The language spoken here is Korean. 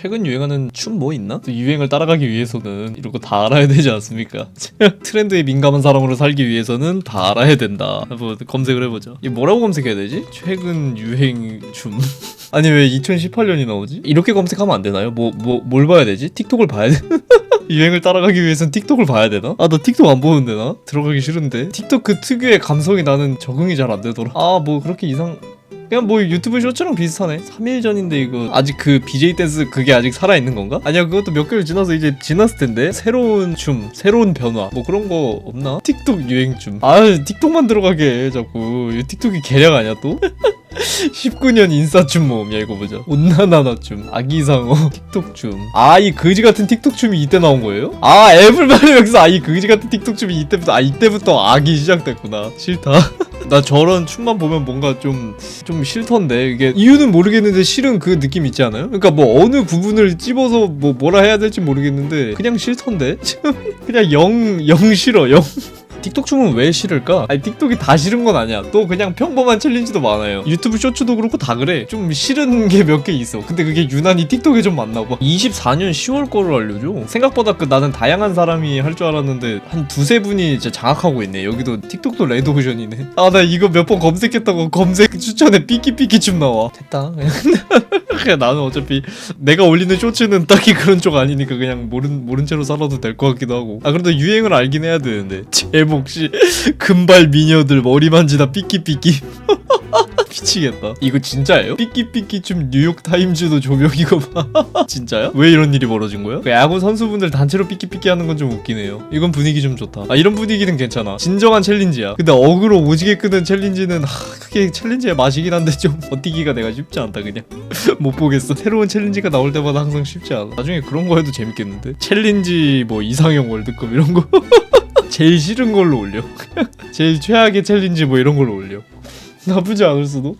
최근 유행하는 춤 뭐 있나? 또 유행을 따라가기 위해서는 이런 거 다 알아야 되지 않습니까? 트렌드에 민감한 사람으로 살기 위해서는 다 알아야 된다. 한번 검색을 해보죠. 이 뭐라고 검색해야 되지? 최근 유행 춤. 아니 왜 2018년이 나오지? 이렇게 검색하면 안 되나요? 뭐 뭐 뭘 봐야 되지? 틱톡을 봐야 돼? 유행을 따라가기 위해선 틱톡을 봐야 되나? 아 나 틱톡 안 보는데 나? 들어가기 싫은데 틱톡 그 특유의 감성이 나는 적응이 잘 안 되더라 아 뭐 그렇게 이상 그냥 뭐 유튜브 쇼츠랑 비슷하네 3일 전인데 이거 아직 그 BJ 댄스 그게 아직 살아있는 건가? 아니야 그것도 몇 개월 지나서 이제 지났을 텐데 새로운 춤 새로운 변화 뭐 그런 거 없나? 틱톡 유행 춤 아 틱톡만 들어가게 해 자꾸 이 틱톡이 개량 아니야 또? 19년 인싸춤 모음이야 이거 보자 온나나나춤 아기상어 틱톡춤. 아이 거지 같은 틱톡춤이 이때 나온 거예요? 아 애플만을 여기서 아이 거지 같은 틱톡춤이 이때부터 아 이때부터 악이 시작됐구나. 싫다. 나 저런 춤만 보면 뭔가 좀 좀 싫던데. 이게 이유는 모르겠는데 싫은 그 느낌 있지 않아요? 그러니까 뭐 어느 부분을 찝어서 뭐 뭐라 해야 될지 모르겠는데 그냥 싫던데? 그냥 영 영 싫어 영 틱톡 춤은 왜 싫을까? 아니 틱톡이 다 싫은 건 아니야. 또 그냥 평범한 챌린지도 많아요. 유튜브 쇼츠도 그렇고 다 그래. 좀 싫은 게 몇 개 있어. 근데 그게 유난히 틱톡에 좀 많나 봐. 24년 10월 거를 알려줘. 생각보다 그 나는 다양한 사람이 할 줄 알았는데 한 두세 분이 진짜 장악하고 있네. 여기도 틱톡도 레드오션이네. 아 나 이거 몇 번 검색했다고 검색 추천에 삐끼삐끼 춤 나와. 됐다. 그냥 나는 어차피 내가 올리는 쇼츠는 딱히 그런 쪽 아니니까 그냥 모른 모른 채로 살아도 될 것 같기도 하고. 아 그래도 유행을 알긴 해야 되는데 제목시 금발 미녀들 머리 만지다 삐끼삐끼. 미치겠다. 이거 진짜예요? 삐끼삐끼 춤 뉴욕 타임즈도 조명 이거 봐. 진짜야? 왜 이런 일이 벌어진 거야? 그 야구 선수분들 단체로 삐끼삐끼 하는 건 좀 웃기네요. 이건 분위기 좀 좋다. 아 이런 분위기는 괜찮아. 진정한 챌린지야. 근데 어그로 오지게 끄는 챌린지는 하, 그게 챌린지의 맛이긴 한데 좀 버티기가 내가 쉽지 않다 그냥. 못 보겠어. 새로운 챌린지가 나올 때마다 항상 쉽지 않아. 나중에 그런 거 해도 재밌겠는데? 챌린지 뭐 이상형 월드컵 이런 거. 제일 싫은 걸로 올려. 제일 최악의 챌린지 뭐 이런 걸로 올려. 나쁘지 않을 수도.